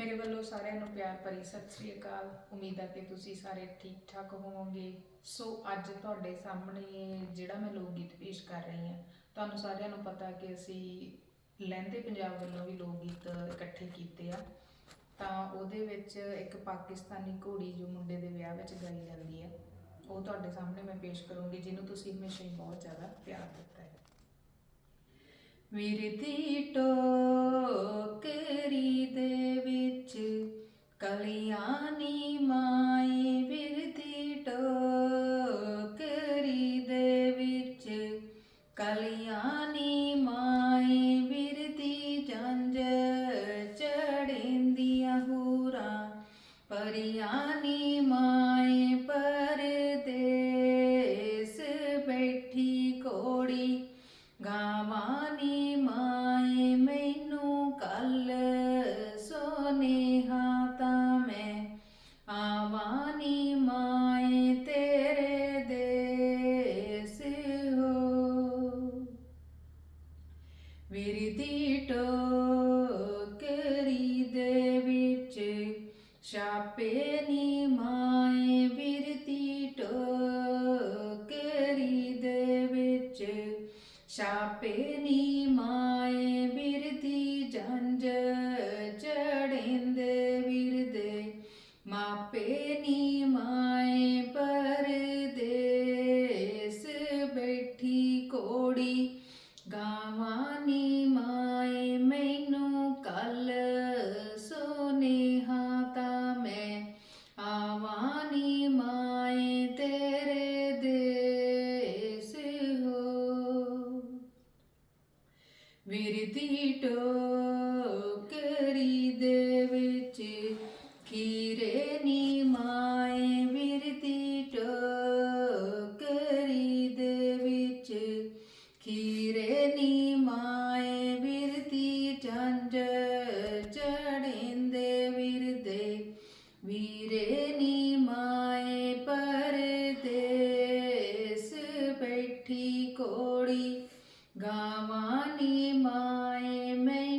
ਮੇਰੇ ਵੱਲੋਂ ਸਾਰਿਆਂ ਨੂੰ ਪਿਆਰ ਭਰੀ ਸਤਿ ਸ੍ਰੀ ਅਕਾਲ। ਉਮੀਦ ਹੈ ਕਿ ਤੁਸੀਂ ਸਾਰੇ ਠੀਕ ਠਾਕ ਹੋਵੋਗੇ। ਸੋ ਅੱਜ ਤੁਹਾਡੇ ਸਾਹਮਣੇ ਜਿਹੜਾ ਮੈਂ ਲੋਕ ਗੀਤ ਪੇਸ਼ ਕਰ ਰਹੀ ਹਾਂ, ਤੁਹਾਨੂੰ ਸਾਰਿਆਂ ਨੂੰ ਪਤਾ ਕਿ ਅਸੀਂ ਲਹਿੰਦੇ ਪੰਜਾਬ ਵੱਲੋਂ ਵੀ ਲੋਕ ਗੀਤ ਇਕੱਠੇ ਕੀਤੇ ਆ। ਤਾਂ ਉਹਦੇ ਵਿੱਚ ਇੱਕ ਪਾਕਿਸਤਾਨੀ ਘੋੜੀ ਜੋ ਮੁੰਡੇ ਦੇ ਵਿਆਹ ਵਿੱਚ ਗਾਈ ਜਾਂਦੀ ਹੈ, ਉਹ ਤੁਹਾਡੇ ਸਾਹਮਣੇ ਮੈਂ ਪੇਸ਼ ਕਰੂੰਗੀ, ਜਿਹਨੂੰ ਤੁਸੀਂ ਹਮੇਸ਼ਾ ਹੀ ਬਹੁਤ ਜ਼ਿਆਦਾ ਪਿਆਰ ਦਿੱਤਾ ਹੈ। ਵਿਰਦੀ ਟੋਕਰੀ ਕਲੀਆਂ ਨੀ ਮਾਏ ਵਿਰਦੀ ਜੰਜ ਚੜਿੰਦੀਆਂ ਹੂਰਾਂ ਪਰੀਆਂ ਨੀ ਮਾਏ ਪਰਦੇਸ ਬੈਠੀ ਕੋੜੀ, ਗਾਵਾਨੀ ਮਾਏ ਮੈਨੂੰ ਕੱਲ ਸੋਨੇਹਾ ਤਾਂ ਮੈਂ, ਆਵਾਨੀ ਮਾਏ ਛਾਪੇ ਨੀ ਮਾਏ ਵਿਰਦੀ ਟੋਕਰੀ ਵਿੱਚ। ਛਾਪੇ ਨੀ ਮਾਏ ਵਿਰਦੀ ਜੰਜ ਚੜਿੰਦੇ ਵਿਰਦੇ ਵਿਰਦੀ ਟੋਕਰੀ ਦੇ ਵਿੱਚ ਖੀਰੇ ਨੀ ਬੈਠੀ ਕੋੜੀ ਗਾਵਾਨੀ ਮਾਏ ਮੈਂ